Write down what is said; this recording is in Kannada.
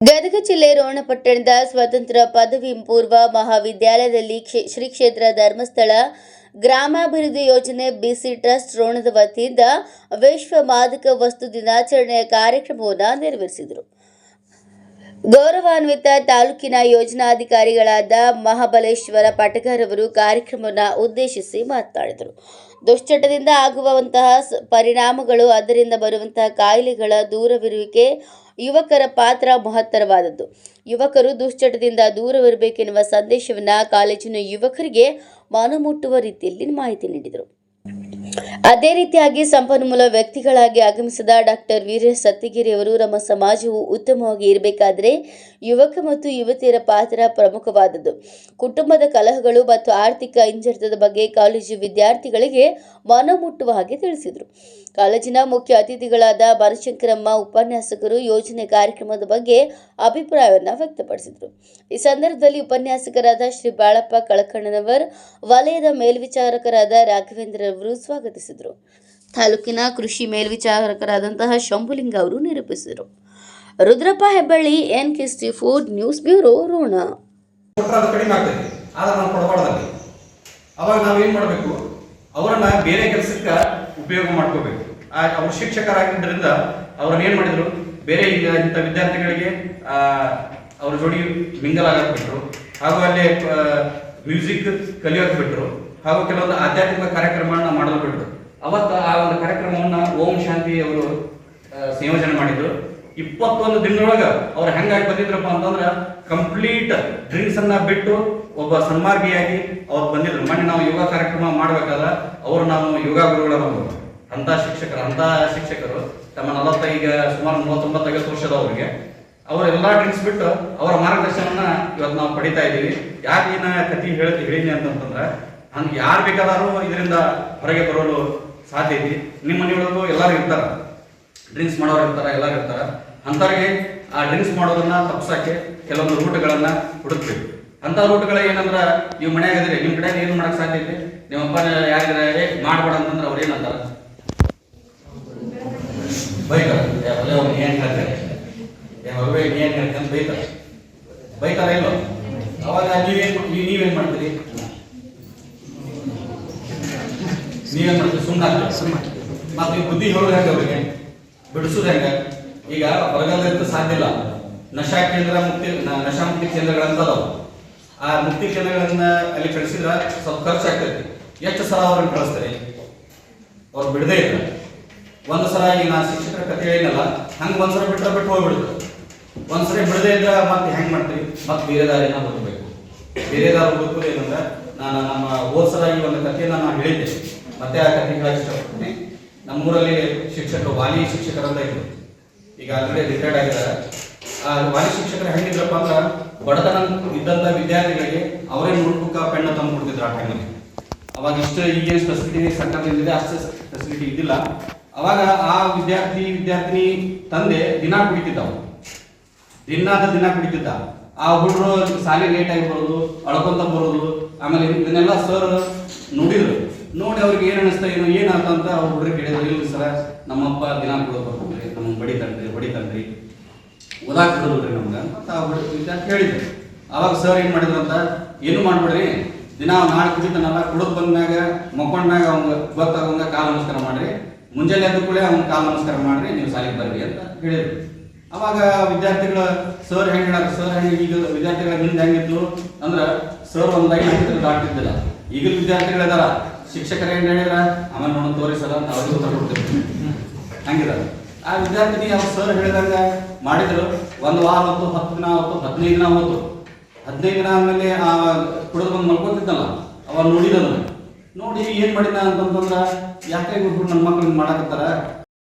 ಗದಗ ಜಿಲ್ಲೆ ರೋಣಪಟ್ಟಣದ ಸ್ವತಂತ್ರ ಪದವಿ ಪೂರ್ವ ಮಹಾವಿದ್ಯಾಲಯದಲ್ಲಿ ಶ್ರೀ ಕ್ಷೇತ್ರ ಧರ್ಮಸ್ಥಳ ಗ್ರಾಮಾಭಿವೃದ್ಧಿ ಯೋಜನೆ ಬಿಸಿ ಟ್ರಸ್ಟ್ ರೋಣದ ವತಿಯಿಂದ ವಿಶ್ವ ಮಾದಕ ವಸ್ತು ದಿನಾಚರಣೆಯ ಕಾರ್ಯಕ್ರಮವನ್ನು ನೆರವೇರಿಸಿದರು. ಗೌರವಾನ್ವಿತ ತಾಲೂಕಿನ ಯೋಜನಾಧಿಕಾರಿಗಳಾದ ಮಹಾಬಲೇಶ್ವರ ಅವರು ಕಾರ್ಯಕ್ರಮವನ್ನು ಉದ್ದೇಶಿಸಿ ಮಾತನಾಡಿದರು. ದುಶ್ಚಟದಿಂದ ಆಗುವಂತಹ ಪರಿಣಾಮಗಳು ಅದರಿಂದ ಬರುವಂತಹ ಕಾಯಿಲೆಗಳ ದೂರವಿರುವಿಕೆ ಯುವಕರ ಪಾತ್ರ ಮಹತ್ತರವಾದದ್ದು. ಯುವಕರು ದುಶ್ಚಟದಿಂದ ದೂರವಿರಬೇಕೆನ್ನುವ ಸಂದೇಶವನ್ನು ಕಾಲೇಜಿನ ಯುವಕರಿಗೆ ಮನಮುಟ್ಟುವ ರೀತಿಯಲ್ಲಿ ಮಾಹಿತಿ ನೀಡಿದರು. ಅದೇ ರೀತಿಯಾಗಿ ಸಂಪನ್ಮೂಲ ವ್ಯಕ್ತಿಗಳಾಗಿ ಆಗಮಿಸಿದ ಡಾಕ್ಟರ್ ವೀರ ಸತ್ತಿಗಿರಿ ಅವರು ನಮ್ಮ ಸಮಾಜವು ಉತ್ತಮವಾಗಿ ಇರಬೇಕಾದರೆ ಯುವಕ ಮತ್ತು ಯುವತಿಯರ ಪಾತ್ರ ಪ್ರಮುಖವಾದದ್ದು. ಕುಟುಂಬದ ಕಲಹಗಳು ಮತ್ತು ಆರ್ಥಿಕ ಹಿಂಜರಿತದ ಬಗ್ಗೆ ಕಾಲೇಜು ವಿದ್ಯಾರ್ಥಿಗಳಿಗೆ ಮನ ಮುಟ್ಟುವ ಹಾಗೆ ತಿಳಿಸಿದರು. ಕಾಲೇಜಿನ ಮುಖ್ಯ ಅತಿಥಿಗಳಾದ ಬನಶಂಕರಮ್ಮ ಉಪನ್ಯಾಸಕರು ಯೋಜನೆ ಕಾರ್ಯಕ್ರಮದ ಬಗ್ಗೆ ಅಭಿಪ್ರಾಯವನ್ನು ವ್ಯಕ್ತಪಡಿಸಿದರು. ಈ ಸಂದರ್ಭದಲ್ಲಿ ಉಪನ್ಯಾಸಕರಾದ ಶ್ರೀ ಬಾಳಪ್ಪ ಕಳಕಣ್ಣನವರ್, ವಲಯದ ಮೇಲ್ವಿಚಾರಕರಾದ ರಾಘವೇಂದ್ರ ಅವರು ಸ್ವಾಗತಿಸಿದರು. ತಾಲೂಕಿನ ಕೃಷಿ ಮೇಲ್ವಿಚಾರಕರಾದಂತಹ ಶಂಭುಲಿಂಗ ಅವರು ನಿರೂಪಿಸಿದರು. Rudrappa Hebballi N K C food news bureau Rona ಅವಾಗ ನಾವೇನ್ ಮಾಡಬೇಕು? ಅವರನ್ನ ಬೇರೆ ಕೆಲಸಕ್ಕೆ ಉಪಯೋಗ ಮಾಡ್ಕೋಬೇಕು. ಅವ್ರು ಶಿಕ್ಷಕರಾಗಿದ್ದರಿಂದ ಅವ್ರನ್ನ ಏನ್ ಮಾಡಿದ್ರು? ಬೇರೆ ಇಂಥ ವಿದ್ಯಾರ್ಥಿಗಳಿಗೆ ಅವ್ರ ಜೋಡಿ ಮಿಂಗಲ್ ಆಗಕ್ ಬಿಟ್ರು. ಹಾಗೂ ಅಲ್ಲಿ ಮ್ಯೂಸಿಕ್ ಕಲಿಯೋಕೆ ಬಿಟ್ರು. ಹಾಗೂ ಕೆಲವೊಂದು ಆಧ್ಯಾತ್ಮಿಕ ಕಾರ್ಯಕ್ರಮಗಳನ್ನ ಮಾಡಲು ಬಿಟ್ರು ಅವತ್ತ ಆ ಒಂದು ಕಾರ್ಯಕ್ರಮವನ್ನ ಓಂ ಶಾಂತಿ ಅವರು ಸಂಯೋಜನೆ ಮಾಡಿದ್ರು. ಇಪ್ಪತ್ತೊಂದು ದಿನದೊಳಗ ಅವ್ರು ಹೆಂಗಾಗಿ ಬಂದಿದ್ರಪ್ಪ ಅಂತಂದ್ರ ಕಂಪ್ಲೀಟ್ ಡ್ರಿಂಕ್ಸ್ ಅನ್ನ ಬಿಟ್ಟು ಒಬ್ಬ ಸನ್ಮಾರ್ಗಿಯಾಗಿ ಅವ್ರು ಬಂದಿದ್ರು. ಮೊನ್ನೆ ನಾವು ಯೋಗ ಕಾರ್ಯಕ್ರಮ ಮಾಡ್ಬೇಕಾದ್ರ ಅವರು ನಾವು ಯೋಗ ಗುರುಗಳ ಅಂತ ಶಿಕ್ಷಕರು ಅಂತ ಶಿಕ್ಷಕರು, ತಮ್ಮ ನಲವತ್ತ ಈಗ ಸುಮಾರು ಮೂವತ್ತೊಂಬತ್ತೈವತ್ತು ವರ್ಷದವರಿಗೆ. ಅವರೆಲ್ಲಾ ಡ್ರಿಂಕ್ಸ್ ಬಿಟ್ಟು ಅವರ ಮಾರ್ಗದರ್ಶನ ಇವತ್ತು ನಾವು ಪಡಿತಾ ಇದ್ದೀವಿ. ಯಾಕೆ ಏನ ಕತಿ ಹೇಳಿ ಹೇಳಿನಿ ಅಂತಂತಂದ್ರ ನನ್ಗೆ ಯಾರು ಬೇಕಾದರೂ ಇದರಿಂದ ಹೊರಗೆ ಬರಲು ಸಾಧ್ಯ ಐತಿ. ನಿಮ್ಮ ಮನೆಯೊಳಗೂ ಎಲ್ಲರೂ ಇರ್ತಾರ. ಡ್ರಿಂಕ್ಸ್ ಮಾಡೋರು ಇರ್ತಾರ, ಎಲ್ಲರೂ ಇರ್ತಾರ. ಅಂಥವ್ರಿಗೆ ಆ ಡ್ರಿಂಕ್ಸ್ ಮಾಡೋದನ್ನ ತಪ್ಸಕ್ಕೆ ಕೆಲವೊಂದು ರೂಟ್ಗಳನ್ನ ಹುಡುಕ್ಬೇಕು. ಅಂತ ರೂಟ್ಗಳ ಏನಂದ್ರೆ ನೀವು ಮನೆಯಾಗಿದ್ರೆ ನಿಮ್ಮ ನಿಮ್ ಕಡೆ ಏನು ಮಾಡಕ್ ಸಾಧ್ಯ ಐತಿ? ನಿಮ್ಮಪ್ಪ ಯಾರಿದ್ರೆ, ಏ, ಮಾಡ್ಬೇಡ ಅಂತಂದ್ರೆ ಅವ್ರು ಏನಂತಾರ ಬೈತಾರೆ. ಏನು ಹೇಳ್ತಾರೆ ಏನ್ ಬೈತಾರ. ಬೈತಾರ ಇಲ್ಲೋ ಅವಾಗ ನೀವೇನ್ ನೀವ್- ನೀವೇನ್ ಮಾಡ್ತೀರಿ? ನೀವೇನ್ ಮಾಡ್ತೀರಿ ಸುಮ್ಮನೆ ಮತ್ತೆ ನೀವು ಬುದ್ಧಿ ಹೇಳೋದು ಹೆಂಗ ಅವ್ರಿಗೆ? ಬಿಡಿಸೋದು ಹೆಂಗ? ಈಗ ಬರಗಾಲದಂತೂ ಸಾಧ್ಯ ಇಲ್ಲ. ನಶಾ ಕೇಂದ್ರ ಮುಕ್ತಿ ನಶಾ ಮುಕ್ತಿ ಕೇಂದ್ರಗಳಂತ ಅದಾವ ಆ ಮುಕ್ತಿ ಕೇಂದ್ರಗಳನ್ನ ಅಲ್ಲಿ ಕಳಿಸಿದ್ರ ಸ್ವಲ್ಪ ಖರ್ಚು ಆಗ್ತೈತಿ ಎಷ್ಟು ಸಲ ಅವ್ರನ್ನ ಕಳಿಸ್ತಾರೆ? ಅವ್ರು ಬಿಡದೇ ಇಲ್ಲ. ಒಂದು ಸಲ ಈಗ ನಾ ಶಿಕ್ಷಕರ ಕಥೆ ಹೇಳಿನಲ್ಲ ಹಂಗ ಒಂದ್ಸಲ ಬಿಟ್ಟರೆ ಬಿಟ್ಟು ಹೋಗ್ಬಿಡ್ತು ಒಂದ್ಸರಿ ಬಿಡದೇ ಇದ್ರ ಮತ್ತೆ ಹೆಂಗ್ ಮಾಡ್ತೀವಿ ಮತ್ತೆ ಬೇರೆ ದಾರಿನ ಹುಡುಕಬೇಕು. ಬೇರೆ ದಾರಿ ಹುಡುಕೋದು ಏನಂದ್ರೆ ನಾನು ನಮ್ಮ ಹೋದ್ ಸಲ ಈ ಒಂದು ಕಥೆಯನ್ನ ನಾನು ಹೇಳಿದ್ದೆ. ಮತ್ತೆ ಆ ಕಥೆ ಹೇಳಕ್ ಇಷ್ಟಪಡ್ತೀನಿ? ನಮ್ಮೂರಲ್ಲಿ ಶಿಕ್ಷಕರು ವಾಲಿ ಶಿಕ್ಷಕರಂತ ಇದ್ರು. ಈಗ ಆಲ್ರೆಡಿ ರಿಟೈರ್ಡ್ ಆಗಿದ್ದಾರೆ. ಆ ವಾಲಿ ಶಿಕ್ಷಕರು ಹೆಂಗಿದ್ರಪ್ಪ ಅಂದ್ರೆ ಬಡತನ ಇದ್ದಂತ ವಿದ್ಯಾರ್ಥಿಗಳಿಗೆ ಅವರೇ ನೋಟ್ಬುಕ್ ಪೆನ್ ತಂದು ಕೊಡ್ತಿದ್ರು ಆ ಟೈಮಲ್ಲಿ ಅವಾಗ ಇಷ್ಟು ಈಗೇನು ಫೆಸಿಲಿಟಿ ಸರ್ಕಾರದಿಂದ ಅಷ್ಟು ಫೆಸಿಲಿಟಿ ಇದ್ದಿಲ್ಲ. ಅವಾಗ ಆ ವಿದ್ಯಾರ್ಥಿ, ವಿದ್ಯಾರ್ಥಿನಿ ತಂದೆ ದಿನ ಕುಡಿತಿದ್ದವು ದಿನಾದ ದಿನ ಕುಡಿತಿದ್ದ. ಆ ಹುಡುಗರು ಶಾಲೆ ಲೇಟ್ ಆಗಿ ಬರೋದು, ಅಳ್ಕೊಂತ ಬರೋದು, ಆಮೇಲೆ ಇದನ್ನೆಲ್ಲ ಸರ್ ನೋಡಿದ್ರು. ನೋಡಿ ಅವ್ರಿಗೆ ಏನ್ ಅನಿಸ್ತಾ ಏನು ಏನಾಯ್ತು ಅಂತ ಅವ್ರ ಹುಡುಗರು ಕೇಳಿದ್ರು. ಇಲ್ಲ ಸರ, ನಮ್ಮಪ್ಪ ದಿನ ಕುಡಿದು ಬಡಿ ನಮ್ಮ ಬಡಿ ತಂದ್ರಿ ಓದಾಕ್ ಬಿಡೋದ್ರಿ ನಮ್ಗೆ. ಅಂತ ಆ ಹುಡುಗ ವಿದ್ಯಾರ್ಥಿ ಹೇಳಿದ್ರು. ಅವಾಗ ಸರ್ ಏನು ಮಾಡಿದ್ರು ಅಂತ, ಏನು ಮಾಡ್ಬೇಡ್ರಿ, ದಿನ ನಾಲ್ಕು ನಾಳೆ ಕುಡಿತಾನಲ್ಲ ಮ್ಯಾಗ ಬಂದ್ಮ್ಯಾಗ, ಮಕ್ಕೊಂಡ್ಮ್ಯಾಗ ಅವಂಗ ಗೊತ್ತಾಗವಂಗ ಕಾಲ ನಮಸ್ಕಾರ ಮಾಡ್ರಿ. ಮುಂಜಾನೆ ಎದ್ದ ಕೂಡ ಅವ್ನ ಕಾಲ ನಮಸ್ಕಾರ ಮಾಡ್ರಿ, ನೀವು ಸಾಲಿಗೆ ಬರ್ರಿ ಅಂತ ಹೇಳಿದ್ರು. ಅವಾಗ ವಿದ್ಯಾರ್ಥಿಗಳ ಸರ್ ಹೆಂಗ್ ಹೇಳಾರ ಸರ್ ಹೆಂಗ್ ಈಗ ವಿದ್ಯಾರ್ಥಿಗಳ ಹಿಂದೆ ಹೆಂಗಿತ್ತು? ಅಂದ್ರ ಸರ್ ಒಂದಾಗಿ ಲೈನ್ ಹಾಕಿದ್ರೆ, ದಾಟ್ತಿದ್ದಿಲ್ಲ. ಈಗ ವಿದ್ಯಾರ್ಥಿಗಳು ಇದಾರ ಶಿಕ್ಷಕರು ಏನ್ ಹೇಳಿದ್ರ? ಆಮೇಲೆ ನೋಡೋಣ ತೋರಿಸಲ್ಲ ಅಂತ ಅವ್ರಿಗೆ ಉತ್ತರ ಕೊಡ್ತೀವಿ ಹಂಗಿದಾರ ಆ ವಿದ್ಯಾರ್ಥಿನಿ ಅವ್ರ ಸರ್ ಹೇಳಿದಂಗ ಮಾಡಿದ್ರು. ಒಂದು ವಾರ ಹೊತ್ತು, ಹತ್ತು ದಿನ ಹೊತ್ತು, ಹದಿನೈದು ದಿನ ಹೊತ್ತು. ಹದಿನೈದು ದಿನ ಆಮೇಲೆ ಆ ಕುಡಿದು ಬಂದು ಮಲ್ಕೊತಿದ್ದಲ್ಲ ಅವ್ರು ನೋಡಿದ ನೋಡಿ ಏನ್ ಮಾಡಿದ ಅಂತಂದ್ರ ಯಾಕೆ ಇವ್ರು ನನ್ನ ಮಕ್ಳಿಗೆ ಮಾಡಕತ್ತಾರ?